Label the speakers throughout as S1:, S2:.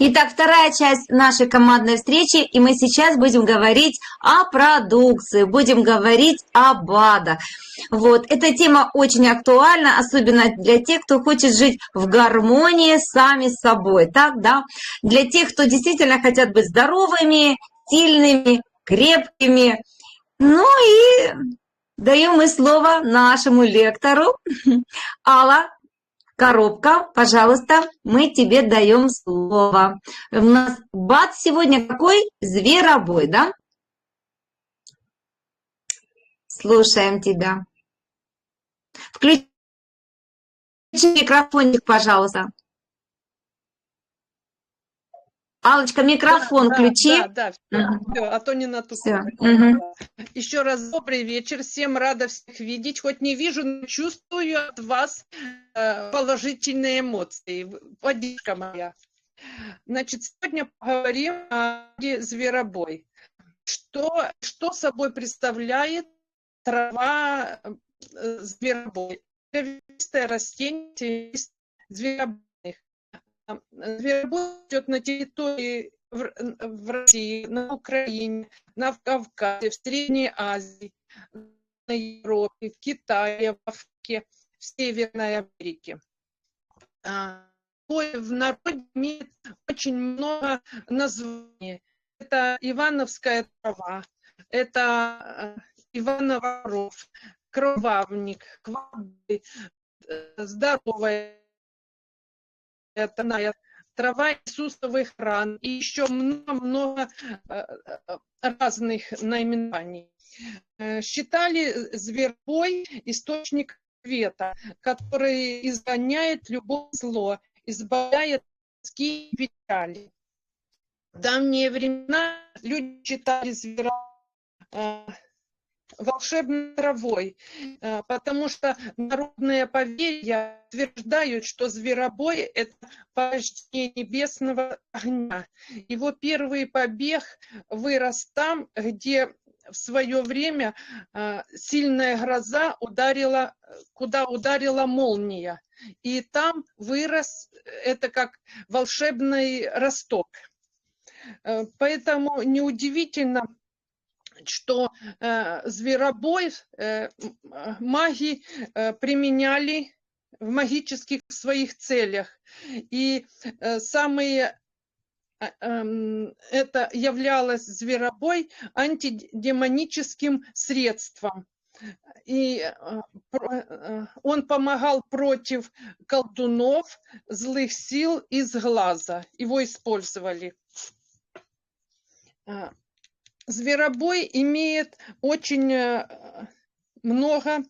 S1: Итак, вторая часть нашей командной встречи, и мы сейчас будем говорить о продукции, будем говорить о БАДах. Вот, эта тема очень актуальна, особенно для тех, кто хочет жить в гармонии сами с собой, так, да? Для тех, кто действительно хотят быть здоровыми, сильными, крепкими. Ну и даем мы слово нашему лектору. Алла, Коробка, пожалуйста, мы тебе даем слово. У нас бат сегодня какой? Зверобой, да? Слушаем тебя. Включи микрофончик, пожалуйста. Алочка, микрофон
S2: да,
S1: включи.
S2: Да, да, все, угу. все, а то не на ту
S1: угу.
S2: Еще раз добрый вечер, всем рада всех видеть. Хоть не вижу, но чувствую от вас э, положительные эмоции. Водичка моя. Значит, сегодня поговорим о зверобой. Что, что собой представляет трава э, зверобой? Это растение зверобой Зверобой идет на территории в, в России, на Украине, на Кавказе, в Средней Азии, на Европе, в Китае, в Африке, в Северной Америке. В народе имеет очень много названий. Это Ивановская трава, это э, Ивановоров, кровавник, квады, э, здоровая это трава Иисусовых ран и еще много-много э, э, разных наименований. Э, считали звербой источник света, который изгоняет любое зло, избавляет тоски и печали. В давние времена люди считали звера волшебной травой, э, потому что народные поверья утверждают, что зверобой – это порождение небесного огня. Его первый побег вырос там, где в свое время э, сильная гроза ударила, куда ударила молния. И там вырос, это как волшебный росток. Э, поэтому неудивительно, что э, зверобой э, маги э, применяли в магических своих целях. И э, самые э, эм, это являлось зверобой антидемоническим средством. И э, э, он помогал против колдунов, злых сил из глаза. Его использовали. Зверобой имеет очень э, много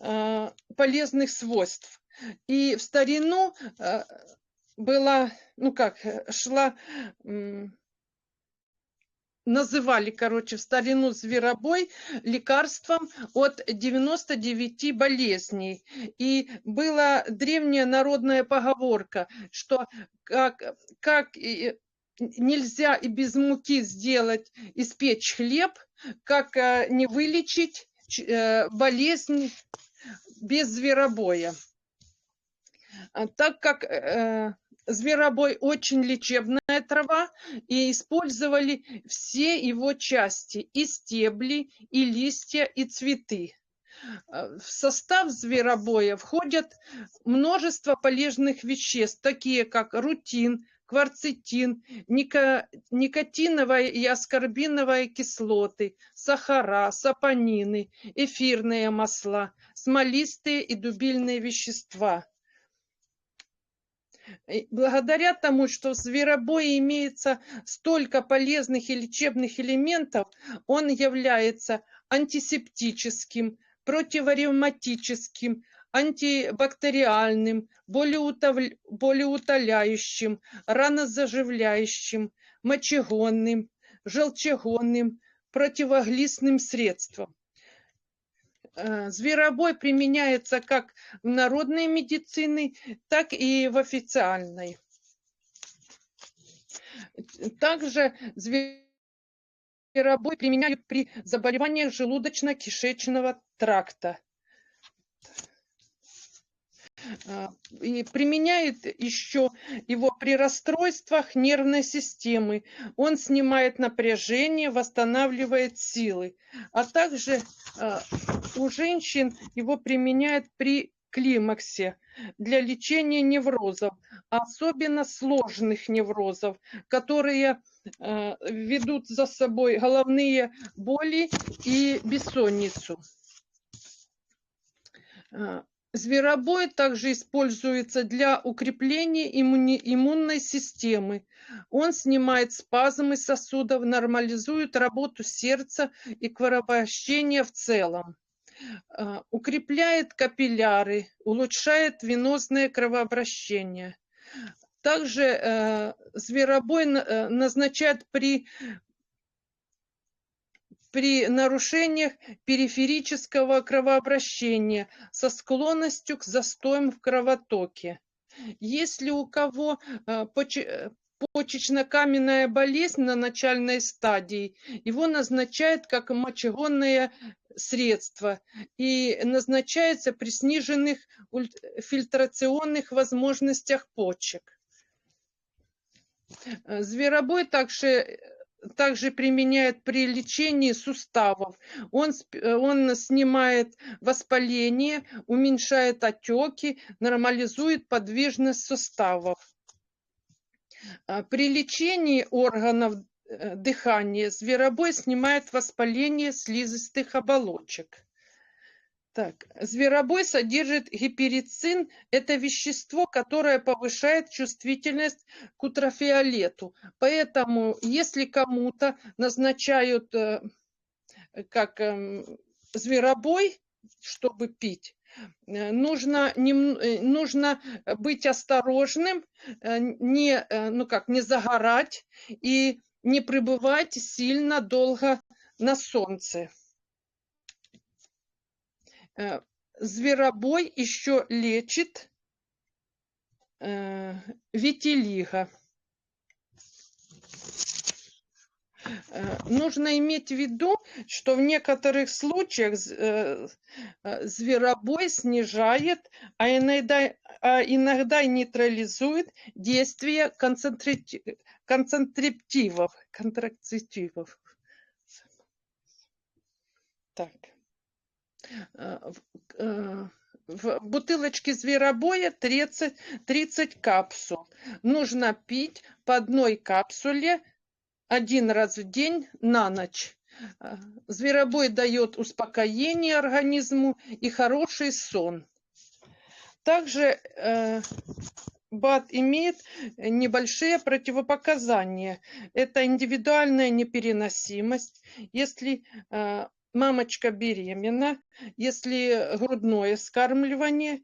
S2: э, полезных свойств. И в старину э, была, ну как, шла, называли, короче, в старину зверобой лекарством от 99 болезней. И была древняя народная поговорка, что как, как нельзя и без муки сделать, испечь хлеб, как э, не вылечить э, болезнь без зверобоя. А так как э, зверобой очень лечебная трава, и использовали все его части, и стебли, и листья, и цветы. В состав зверобоя входят множество полезных веществ, такие как рутин, кварцетин, никотиновая и аскорбиновая кислоты, сахара, сапонины, эфирные масла, смолистые и дубильные вещества. Благодаря тому, что в зверобое имеется столько полезных и лечебных элементов, он является антисептическим, противоревматическим, антибактериальным, болеутоляющим, ранозаживляющим, мочегонным, желчегонным, противоглистным средством. Э, зверобой применяется как в народной медицине, так и в официальной. Также зверобой применяют при заболеваниях желудочно-кишечного тракта. А, И применяет еще его при расстройствах нервной системы. Он снимает напряжение, восстанавливает силы. А также а, у женщин его применяют при климаксе для лечения неврозов, особенно сложных неврозов, которые э, ведут за собой головные боли и бессонницу. Э, Зверобой также используется для укрепления иммунной системы. Он снимает спазмы сосудов, нормализует работу сердца и кровообращение в целом. А, укрепляет капилляры, улучшает венозное кровообращение. Также э, зверобой э, назначают при, при нарушениях периферического кровообращения со склонностью к застоям в кровотоке. Если у кого э, э, почечно-каменная болезнь на начальной стадии, его назначают как мочегонное средство и назначается при сниженных фильтрационных возможностях почек. Э, Зверобой также, также применяют при лечении суставов. Он, э, он снимает воспаление, уменьшает отеки, нормализует подвижность суставов. А, При лечении органов э, дыхания зверобой снимает воспаление слизистых оболочек. Так, зверобой содержит гиперицин. Это вещество, которое повышает чувствительность к ультрафиолету. Поэтому, если кому-то назначают э, как эм, зверобой, чтобы пить, э, нужно, нем- э, нужно быть осторожным, не, ну как, не загорать и не пребывать сильно долго на солнце. Э, Зверобой еще лечит э, витилиго. Э, Нужно иметь в виду, что в некоторых случаях зверобой снижает, а иногда, а иногда нейтрализует действие концентриптивов, контрацептивов. Так. Э, в- э, В бутылочке зверобоя 30, 30 капсул. Нужно пить по одной капсуле один раз в день на ночь. Э, Зверобой дает успокоение организму и хороший сон. Также э, БАД имеет небольшие противопоказания. Это индивидуальная непереносимость. Если э, мамочка беременна, если грудное скармливание,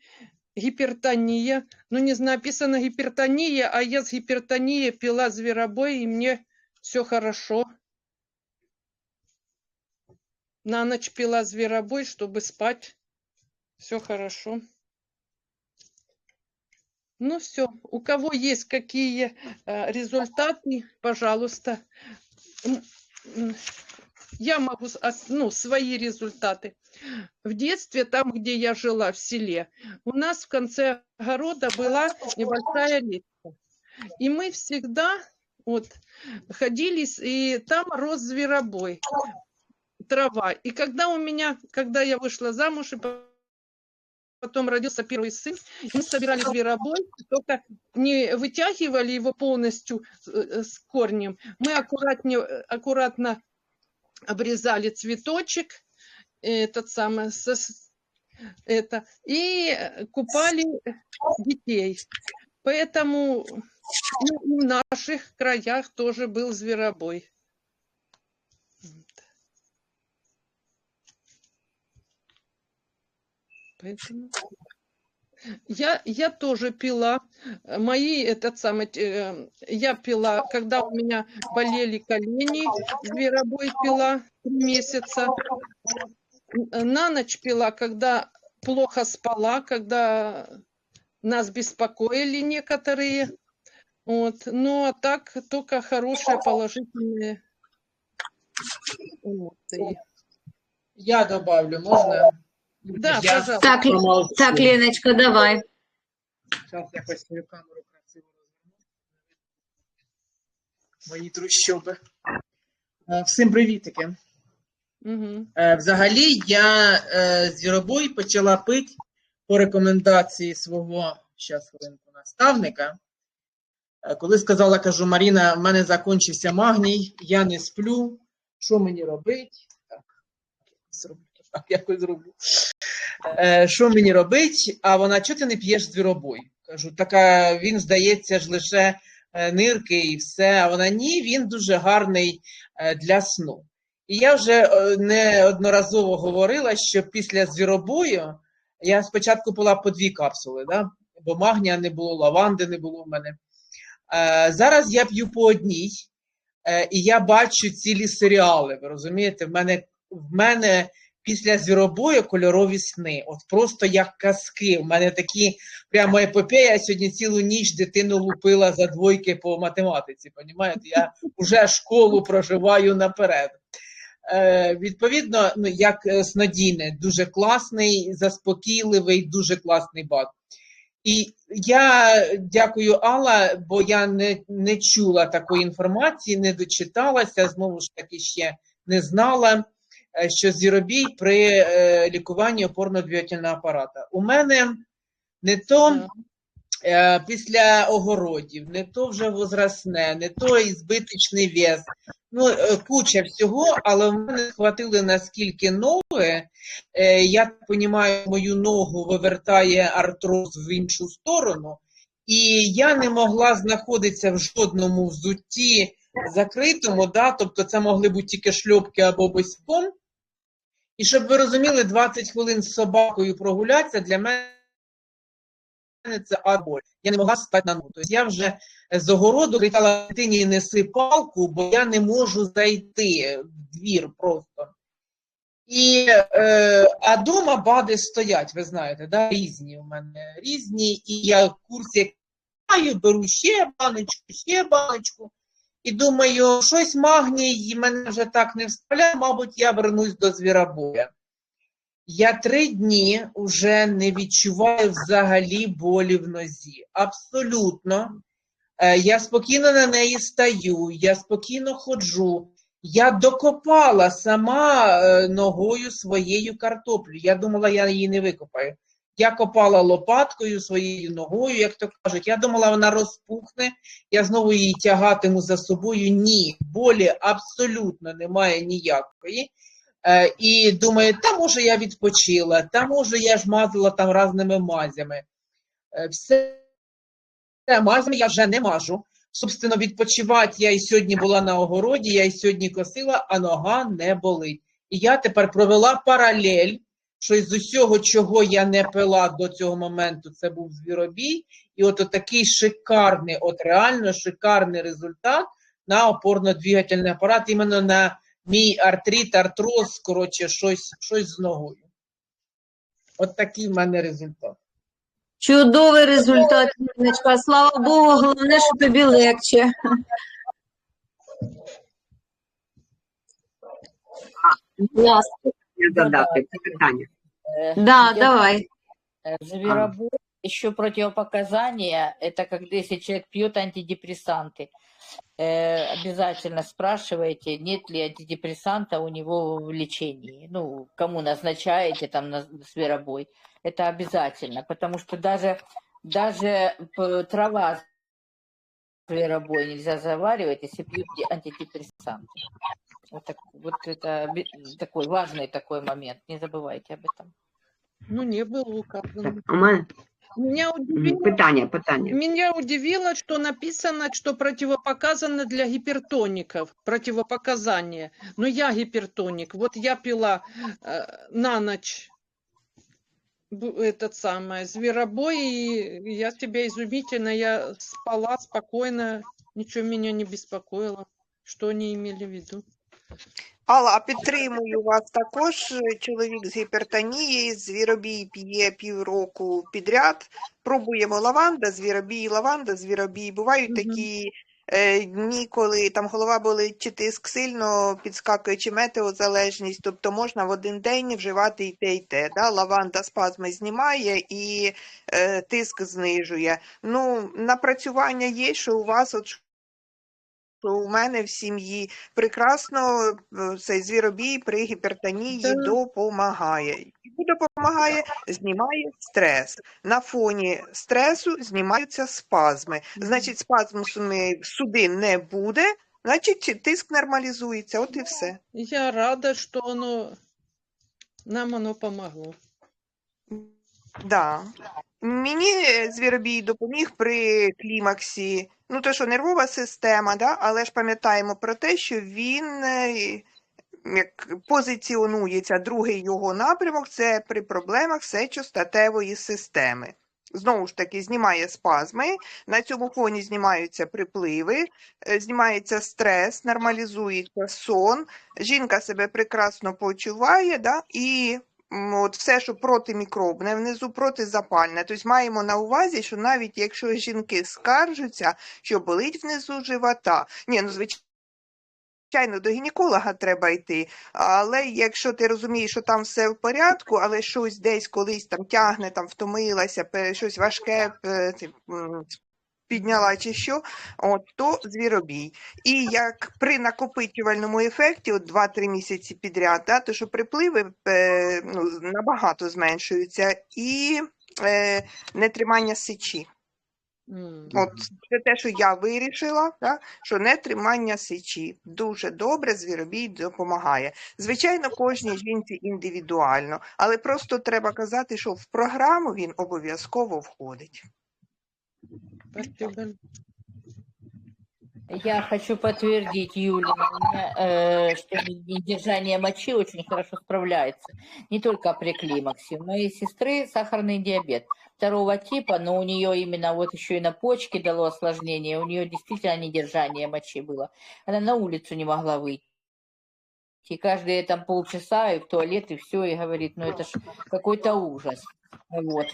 S2: гипертония. Ну, не знаю, написано гипертония, а я с гипертонией пила зверобой, и мне все хорошо. На ночь пила зверобой, чтобы спать. Все хорошо. Ну все, у кого есть какие э, результаты, пожалуйста. Я могу, ну, свои результаты. В детстве, там, где я жила, в селе, у нас в конце огорода была небольшая речка. И мы всегда вот ходили, и там рос зверобой, трава. И когда у меня, когда я вышла замуж, и по- потом родился первый сын, мы собирали зверобой, только не вытягивали его полностью э, с корнем. Мы аккуратнее, э, аккуратно обрезали цветочек, этот самый, это, и купали детей. Поэтому ну, в наших краях тоже был зверобой. Поэтому я, я тоже пила. Э, Мои, этот самый, э, я пила, когда у меня болели колени, зверобой пила месяца. Н- На ночь пила, когда плохо спала, когда нас беспокоили некоторые. Вот. Ну, а так только хорошие положительные эмоции.
S3: Я добавлю, можно?
S2: Да,
S3: Я
S2: пожалуйста.
S1: Так, так, Леночка, давай.
S3: Зараз якось свою камеру красиво розверну. Мої трущоби. Е, Всім привітики.
S2: Угу.
S3: Е, Взагалі, я е, зіробой почала пити по рекомендації свого щас, хвилинку, наставника. Е, Коли сказала, кажу, Маріна, в мене закінчився магній, я не сплю. Що мені робити? Так, зроблю. Так, якось зроблю. Е, Що мені робити? А вона, чого ти не п'єш звіробой? Кажу, така він здається ж лише е, нирки і все. А вона ні, він дуже гарний е, для сну. І я вже е, неодноразово говорила, що після звіробою я спочатку пила по дві капсули, да? бо магнія не було, лаванди не було в мене. Зараз я п'ю по одній, і я бачу цілі серіали. Ви розумієте, в мене, в мене після звіробою кольорові сни. От просто як казки. В мене такі прямо епопея. Я сьогодні цілу ніч дитину лупила за двойки по математиці. Понімаєте? Я вже школу проживаю наперед. Е, відповідно, ну, як е, снодійне, дуже класний, заспокійливий, дуже класний бат. І я дякую Алла, бо я не, не чула такої інформації, не дочиталася, знову ж таки ще не знала, що зіробій при е, лікуванні опорно-двигательного апарата. У мене не то е, після огородів, не то вже возрастне, не то і збиточний вес. Ну, е, куча всього, але в мене схватили наскільки ноги. Е, я так розумію, мою ногу вивертає артроз в іншу сторону, і я не могла знаходитися в жодному взутті закритому, да? тобто це могли бути тільки шльопки або босиком. І щоб ви розуміли, 20 хвилин з собакою прогулятися для мене це адболь. Я не могла стати на ногу. Тобто я вже з огороду кричала дитині неси палку, бо я не можу зайти в двір просто. І, е, а дома бади стоять, ви знаєте, да? різні у мене різні, і я курсі маю, беру ще баночку, ще баночку. І думаю, щось магній мене вже так не вставляє, мабуть, я вернусь до звіробоя. Я три дні вже не відчуваю взагалі болі в нозі. Абсолютно. Е, Я спокійно на неї стаю, я спокійно ходжу. Я докопала сама е, ногою своєю картоплю. Я думала, я її не викопаю. Я копала лопаткою своєю ногою, як то кажуть. Я думала, вона розпухне, я знову її тягатиму за собою. Ні, болі абсолютно немає ніякої. Е, І думаю, та може я відпочила, та може я ж мазала там разними мазями. Е, Все мазями я вже не мажу. Собственно, відпочивати я і сьогодні була на огороді, я і сьогодні косила, а нога не болить. І я тепер провела паралель, що з усього, чого я не пила до цього моменту, це був звіробій. І от такий шикарний, от реально шикарний результат на опорно-двигательний апарат, іменно на мій артрит, артроз, коротше, щось, щось з ногою. От такий в мене результат.
S1: Чудовий результат, Ніночка. Слава Богу, головне, що тобі легче. Клас.
S4: Я задати питання.
S5: Э,
S1: Да,
S5: идет,
S1: давай.
S5: э, Зверобой, еще противопоказания, это когда если человек пьет антидепрессанты, э, обязательно спрашивайте, нет ли антидепрессанта у него в лечении. Ну, кому назначаете там на зверобой. Это обязательно, потому что даже, даже трава зверобой нельзя заваривать, если пьют де- антидепрессанты. Вот, так- вот это такой важный такой момент, не забывайте об этом.
S2: Ну, не было указано.
S4: Мене
S2: Меня удивило,
S4: питання, питання.
S2: меня удивило, что написано, что противопоказано для гипертоников. Противопоказание. Но я гипертоник. Вот я пила э, на ночь этот самый зверобой, и я себя изумительно, я спала спокойно, ничего меня не беспокоило. Что они имели в виду?
S6: Алла, а підтримую вас також. Чоловік з гіпертонією, звіробій п'є півроку підряд. Пробуємо лаванда, звіробій, лаванда, звіробій. Бувають
S2: Мгм.
S6: такі е, дні, коли там голова болить, чи тиск сильно підскакує, чи метеозалежність, тобто можна в один день вживати і те, і те. Да? Лаванда спазми знімає і е, тиск знижує. Ну, напрацювання є, що у вас от у мене в сім'ї прекрасно е, цей звіробій при гіпертонії допомагає. Допомагає, знімає стрес. На фоні стресу знімаються спазми. Значить, спазму суми- судин не буде, значить тиск нормалізується. От і все.
S2: Я рада, что оно нам оно помогло.
S6: Да. Мені е, звіробій допоміг при клімаксі. Ну, то що нервова система, да? але ж пам'ятаємо про те, що він е, як позиціонується, другий його напрямок це при проблемах сечостатевої системи. Знову ж таки, знімає спазми, на цьому фоні знімаються припливи, е, знімається стрес, нормалізується сон, жінка себе прекрасно почуває, да? і от все, що протимікробне, внизу протизапальне. Тобто маємо на увазі, що навіть якщо жінки скаржаться, що болить внизу живота, ні, ну звичайно, до гінеколога треба йти. Але якщо ти розумієш, що там все в порядку, але щось десь колись там тягне, там втомилася, щось важке підняла чи що, от, то звіробій. І як при накопичувальному ефекті, от 2-3 місяці підряд, да, то що припливи е, ну, набагато зменшуються, і е, нетримання сечі.
S2: М.
S6: От це те, що я вирішила, да, що не тримання сечі дуже добре звіробій допомагає. Звичайно, кожній жінці індивідуально, але просто треба казати, що в програму він обов'язково входить.
S2: Спасибо.
S5: Я хочу подтвердить, у меня, э, что недержание мочи очень хорошо справляется. Не только при климаксе. У моей сестры сахарный диабет второго типа, но у нее именно вот еще и на почке дало осложнение. У нее действительно недержание мочи было. Она на улицу не могла выйти. И каждые там полчаса и в туалет, и все, и говорит, ну это ж какой-то ужас. Вот.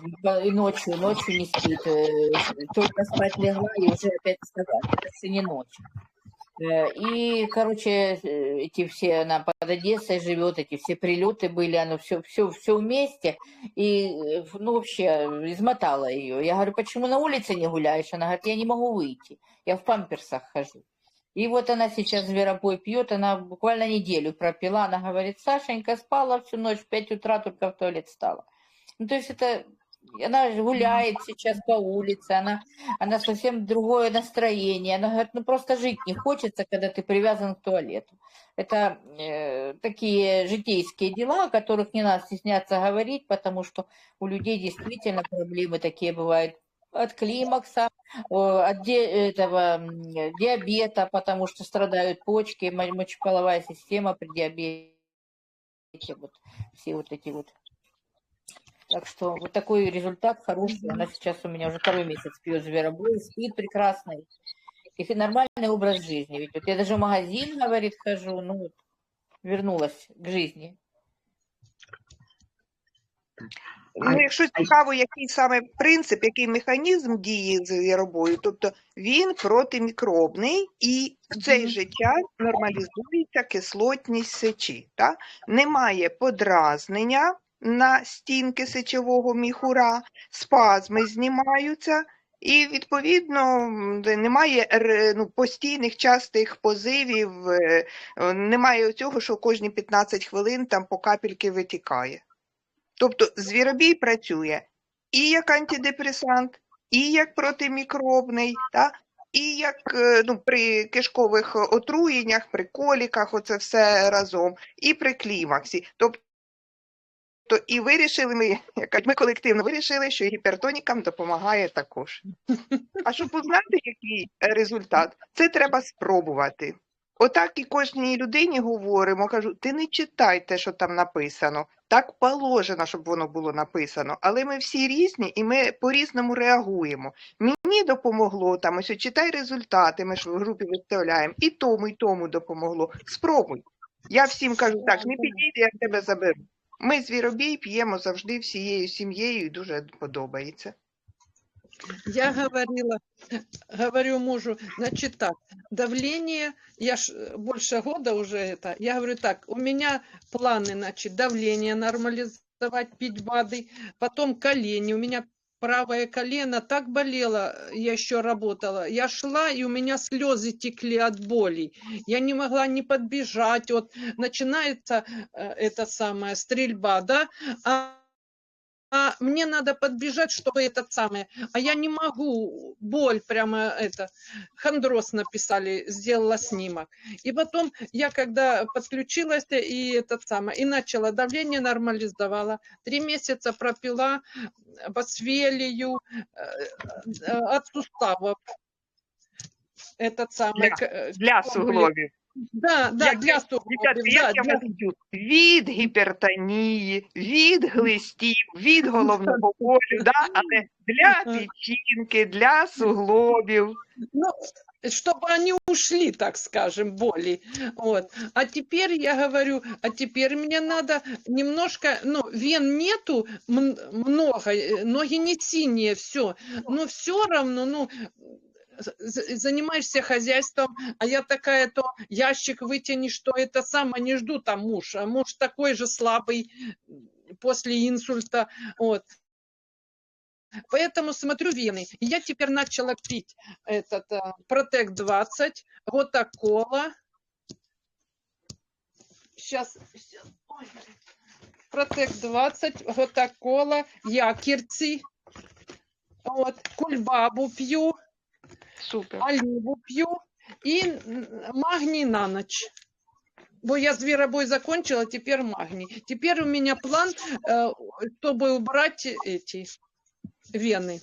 S5: И ночью, ночью не спит. э, Только спать легла и уже опять вставать. Это не ночь. Э, И, короче, э, эти все, она под Одессой живет, эти все прилеты были, оно все, все, все вместе. И, ну, вообще, измотала ее. Я говорю, почему на улице не гуляешь? Она говорит, я не могу выйти. Я в памперсах хожу. И вот она сейчас зверобой пьет, она буквально неделю пропила. Она говорит, Сашенька спала всю ночь, в 5 утра только в туалет стала. Ну, то есть это, она гуляет сейчас по улице, она, она совсем другое настроение. Она говорит, ну просто жить не хочется, когда ты привязан к туалету. Это э, такие житейские дела, о которых не надо стесняться говорить, потому что у людей действительно проблемы такие бывают от климакса, от ди- этого диабета, потому что страдают почки, мо- мочеполовая система при диабете, вот все вот эти вот. Так что вот такой результат хороший. Она сейчас у меня уже второй месяц пьет зверобой, спит прекрасно. И нормальный образ жизни. Ведь вот я даже в магазин, говорит, хожу, ну вот, вернулась к жизни.
S6: Ну, якщо цікаво, який саме принцип, який механізм дії з звіробою, тобто він протимікробний і в цей же час нормалізується кислотність сечі. Так? Немає подразнення на стінки сечового міхура, спазми знімаються. І відповідно немає ну, постійних частих позивів, е, е, немає цього, що кожні 15 хвилин там по капельки витікає. Тобто звіробій працює і як антидепресант, і як протимікробний, та? і як е, ну, при кишкових отруєннях, при коліках, оце все разом, і при клімаксі. Тобто і вирішили ми, як ми колективно вирішили, що гіпертонікам допомагає також. А щоб узнати, який результат, це треба спробувати. Отак і кожній людині говоримо, кажу, ти не читай те, що там написано. Так положено, щоб воно було написано. Але ми всі різні і ми по-різному реагуємо. Мені допомогло там, ось читай результати, ми ж в групі виставляємо. І тому, і тому допомогло. Спробуй. Я всім кажу, так, не підійди, я тебе заберу. Ми звіробій п'ємо завжди всією сім'єю і дуже подобається.
S2: Я говорила, говорю мужу, значит так, давление, я ж э, больше года уже это, я говорю так, у меня планы, значит, давление нормализовать, пить БАДы, потом колени, у меня правое колено так болело, я еще работала, я шла, и у меня слезы текли от боли, я не могла не подбежать, вот начинается э, эта самая стрельба, да, а а мне надо подбежать, чтобы этот самый, а я не могу, боль прямо это, хондроз написали, сделала снимок. И потом я когда подключилась и этот самый, и начала давление нормализовала, три месяца пропила басвелию э, э, от суставов. Этот самый.
S6: Для-
S2: э,
S6: Для
S2: комплекс.
S6: суглобів.
S2: Да, да,
S6: Як-
S2: для
S6: Дівчатка,
S2: суглобів,
S6: як
S2: да,
S6: я
S2: для-
S6: вас б'ю? Від гіпертонії, від глистів, від головного болю, да? але для печінки, для суглобів.
S2: ну, чтобы они ушли, так скажем, боли. Вот. А теперь я говорю, а теперь мне надо немножко, ну, вен нету м- много, э, ноги не синие, все, но все равно, ну, з- з- занимаешься хозяйством, а я такая, то ящик вытяни, что это самое, не жду там муж, а муж такой же слабый после инсульта, вот. Поэтому смотрю вены. Я теперь начала пить этот а, Протек 20, Готакола. Сейчас, Протек 20, Готакола, Якирцы. Вот, кульбабу пью,
S6: Супер.
S2: оливу пью и магний на ночь. Бо я зверобой закончила, теперь магний. Теперь у меня план, чтобы убрать эти вены.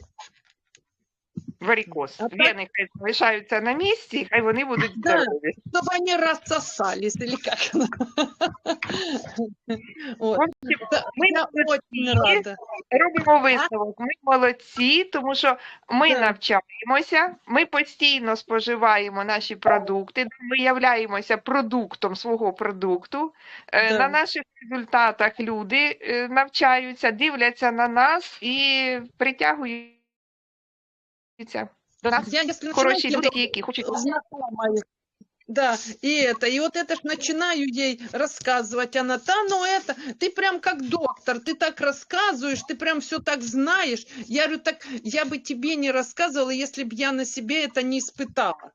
S6: Варікоз.
S2: А так-
S6: Вени хай залишаються на місці, хай вони будуть
S2: Да.
S6: здорові.
S2: чтобы они рассосались, или Да,
S6: Ми
S2: Я
S6: молодці,
S2: рада.
S6: робимо висновок. Ми молодці, тому що ми
S2: Да.
S6: навчаємося, ми постійно споживаємо наші продукти, ми являємося продуктом свого продукту. Е,
S2: Да.
S6: На наших результатах люди е, навчаються, дивляться на нас і притягуються до нас
S2: Я, если
S6: хороші люди, які хочуть.
S2: Да, и это, и вот это ж начинаю ей рассказывать, она, да, ну это, ты прям как доктор, ты так рассказываешь, ты прям все так знаешь. Я говорю, так я бы тебе не рассказывала, если бы я на себе это не испытала.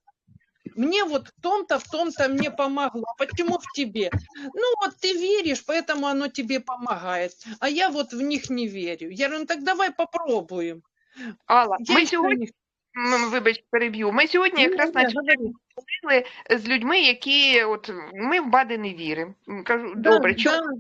S2: Мне вот в том-то, в том-то мне помогло. А Почему в тебе? Ну вот ты веришь, поэтому оно тебе помогает. А я вот в них не верю. Я говорю, ну так давай попробуем.
S6: Алла, ми сьогодні, м, вибач, переб'ю. Ми сьогодні якраз начали
S2: говорю.
S6: говорили з людьми, які от ми в БАДи не віримо. Кажу,
S2: Да,
S6: добре, чому?
S2: да,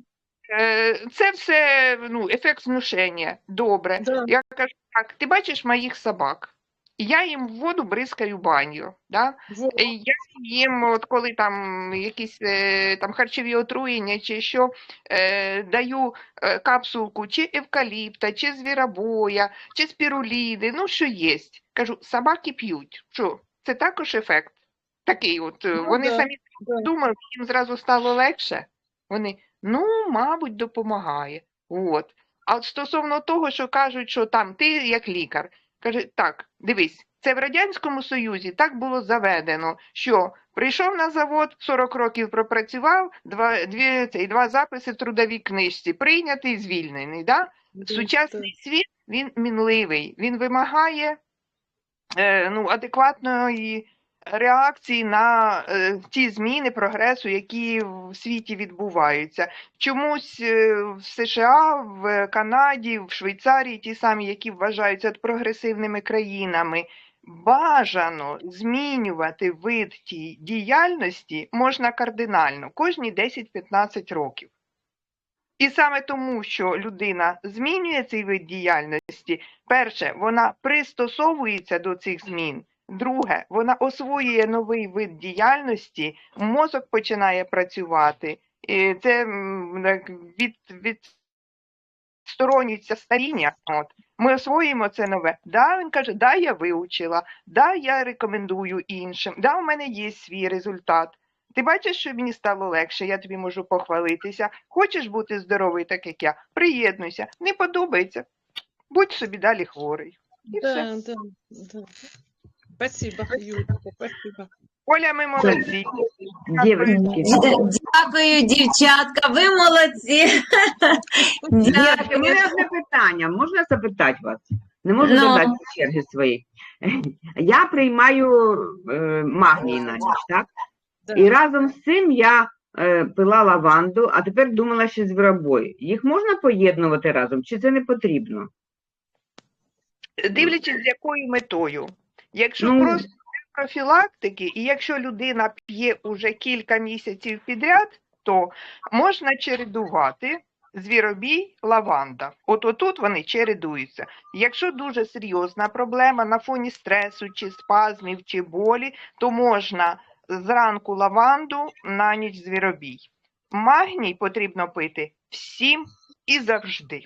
S6: Е, Це все ну, ефект внушення. Добре.
S2: да.
S6: Я кажу, так, ти бачиш моїх собак. Я їм в воду бризкаю баню. Да? Я їм, от коли там якісь е, там харчові отруєння чи що, е, даю е, капсулку чи евкаліпта, чи звіробоя, чи спіруліди, ну що є. Кажу, собаки п'ють. Що? Це також ефект. Такий от. е,
S2: Ну
S6: Вони
S2: да,
S6: самі
S2: да.
S6: думали, їм зразу стало легше. Вони, ну, мабуть, допомагає. От. А от стосовно того, що кажуть, що там ти як лікар, каже, так, дивись, це в Радянському Союзі так було заведено, що прийшов на завод, 40 років пропрацював, два, дві, цей, два записи в трудовій книжці, прийнятий, звільнений. Да?
S2: Да,
S6: Сучасний світ він мінливий, він вимагає е, ну, адекватної реакції на е, ті зміни прогресу, які в світі відбуваються. Чомусь е, в США, в Канаді, в Швейцарії, ті самі, які вважаються прогресивними країнами. Бажано змінювати вид тій діяльності можна кардинально кожні 10-15 років. І саме тому, що людина змінює цей вид діяльності, перше, вона пристосовується до цих змін. Друге, вона освоює новий вид діяльності, мозок починає працювати. І це від, від сторонюється старіння. От. Ми освоїмо це нове. Да, він каже, да, я вивчила, да, я рекомендую іншим, да, у мене є свій результат. Ти бачиш, що мені стало легше, я тобі можу похвалитися. Хочеш бути здоровий, так як я? Приєднуйся. Не подобається. Будь собі далі хворий. І все.
S2: Да, да, да. Спасибо, Юлька, спасибо.
S6: Оля, ми молодці.
S4: Дівчатки,
S1: Дякую, дівчатка, ви молодці.
S4: Дівчатки, у мене
S1: Дякую.
S4: одне питання. Можна запитати вас? Не можу
S1: Ну.
S4: задати черги своєї. Я приймаю е, магній на ніч, так?
S2: Да.
S4: І разом з цим я е, пила лаванду, а тепер думала ще звіробой. Їх можна поєднувати разом, чи це не потрібно?
S6: Дивлячись, з якою метою. Якщо
S4: Ну.
S6: просто профілактики, і якщо людина п'є уже кілька місяців підряд, то можна чередувати звіробій, лаванда. От отут вони чередуються. Якщо дуже серйозна проблема на фоні стресу, чи спазмів, чи болі, то можна зранку лаванду, на ніч звіробій. Магній потрібно пити всім і завжди.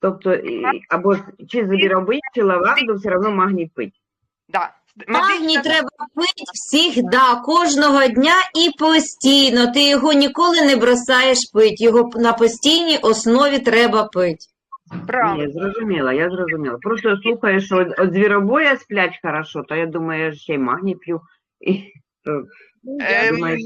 S4: Тобто, або чи звіробой, чи лаванду, все одно магній пить.
S6: Да.
S1: Магній треба пити всігда, кожного дня і постійно. Ти його ніколи не бросаєш пити. Його на постійній основі треба пити.
S6: Правильно.
S4: Ні, зрозуміла, я зрозуміла. Просто слухаю, що від- звіробоя сплять хорошо, то я думаю, я ж ще й магній п'ю. І, то,
S6: Ем,
S4: думаєш,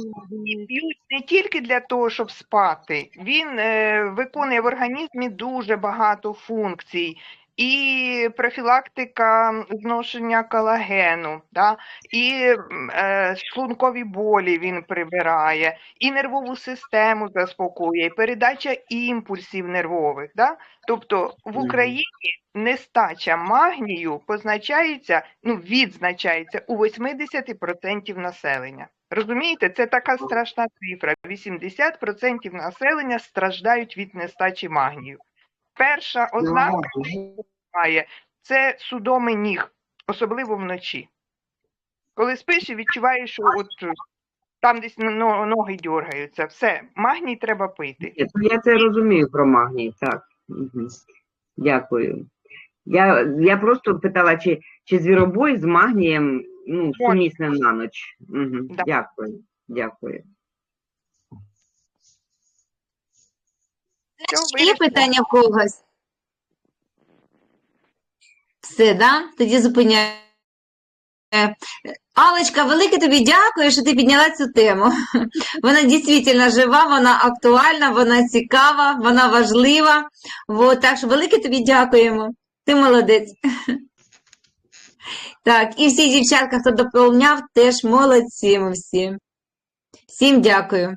S6: І п'ють не тільки для того, щоб спати. Він е, виконує в організмі дуже багато функцій. І профілактика зношення колагену, да? і е, шлункові болі він прибирає, і нервову систему заспокоює, і передача імпульсів нервових. Да? Тобто в Україні нестача магнію позначається, ну, відзначається у 80% населення. Розумієте, це така страшна цифра. 80% населення страждають від нестачі магнію. Перша ознака має це судоми ніг, особливо вночі. Коли спиш і відчуваєш, що от е, там десь ноги дергаються, все, магній треба пити.
S4: Я це розумію про магній, так. Угу. Дякую. Я, я просто питала, чи, чи звіробой з магнієм ну, сумісним на ніч. Угу.
S6: Да.
S4: Дякую. Дякую.
S6: Все,
S1: Є питання в когось? Все, да? Тоді зупиняю. Алечка, велике тобі дякую, що ти підняла цю тему. Вона дійсно жива, вона актуальна, вона цікава, вона важлива. Вот, так що велике тобі дякуємо. Ти молодець. Так, і всі дівчатка, хто доповняв, теж молодці ми всі. Всім дякую.